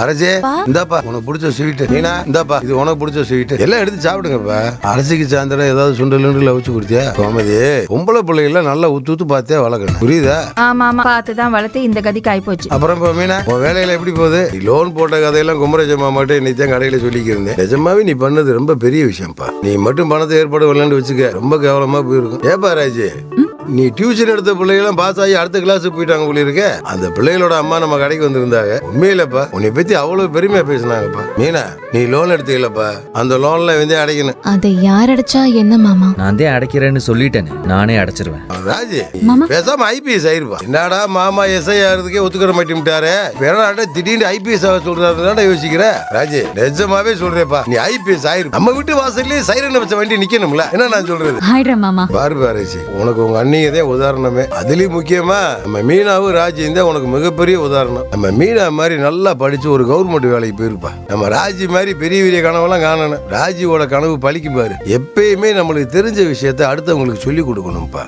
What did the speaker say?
அரசே இந்தாப்பா. உனக்கு பிடிச்ச ஸ்வீட் மீனா இந்தாப்பா. இது உனக்கு பிடிச்ச ஸ்வீட் எல்லாம் எடுத்து சாப்பிடுங்கப்பா. அரசிக்கு சாயந்தரம் ஏதாவது சுண்டல் கிண்டல் வச்சு கொடுத்தியா? கோமதி பொம்பளை பிள்ளைகள நல்லா உத்து உத்து பார்த்தே வளர்க்கணும். புரியுதா? ஆமா ஆமா. பார்த்து தான் வளர்த்து இந்த கதிக்கு ஆயிப்போச்சு. அப்புறம் இப்போ மீனா. உன் வேலையில எப்படி போகுது? லோன் போட்ட கதையெல்லாம் குமரஜம்மா மட்டும் இன்னைக்கு தான் கடையில சொல்லிக்கிறேன் நிஜமாவே நீ பண்ணது ரொம்ப பெரிய விஷயம்ப்பா. நீ மட்டும் பணத்தை ஏற்பாடு வரலன்னு வச்சுக்க ரொம்ப கேவலமா போயிருக்கும். ஏப்பா ராஜு? நீ டியூஷன் எடுத்த பிள்ளைகளும் பாஸ் ஆகி அடுத்த கிளாஸ் போயிட்டாங்க போல இருக்க. அந்த பிள்ளைகளோட அம்மா நம்ம கடைக்கு வந்திருந்தாங்க. உண்மையிலப்பா உன்னை பத்தி அவ்வளவு பெருமையா பேசினாங்கப்பா. மீனா நீ லோன் எடுத்தீங்களப்பா அந்த லோன்ல வந்து அடைக்கணும். அதை யார் அடைச்சா என்ன மாமா? நான் தான் அடைக்கிறேன்னு சொல்லிட்டேனே நானே அடைச்சிருவேன். ராஜு பேசாம ஐபிஎஸ் ஆயிருப்பா. என்னடா மாமா எஸ்ஐ ஆகிறதுக்கே ஒத்துக்கிற மாட்டேன்ட்டாரு வேற திடீர்னு ஐபிஎஸ் ஆக சொல்றாரு யோசிக்கிற. ராஜு நிஜமாவே சொல்றேப்பா நீ ஐபிஎஸ் ஆயிரு. நம்ம வீட்டு வாசல்லே சைரன் வச்ச வண்டி நிக்கணும்ல. என்ன நான் சொல்றது? ஆயிடுறேன் மாமா. பாரு பாரேசி உனக்கு உங்க அண்ணியதே உதாரணமே. அதுலயும் முக்கியமா நம்ம மீனாவும் ராஜியும் தான் உனக்கு மிகப்பெரிய உதாரணம். நம்ம மீனா மாதிரி நல்லா படிச்சு ஒரு கவர்மெண்ட் வேலைக்கு போயிருப்பா. நம்ம ராஜி மாதிரி பெரிய பெரிய கனவெல்லாம் காணணும். ராஜியோட கனவு பழிக்கும் பாரு. எப்பயுமே நம்மளுக்கு தெரிஞ்ச விஷயத்த அடுத்தவங்களுக்கு சொல்லி கொடுக்கணும்ப்பா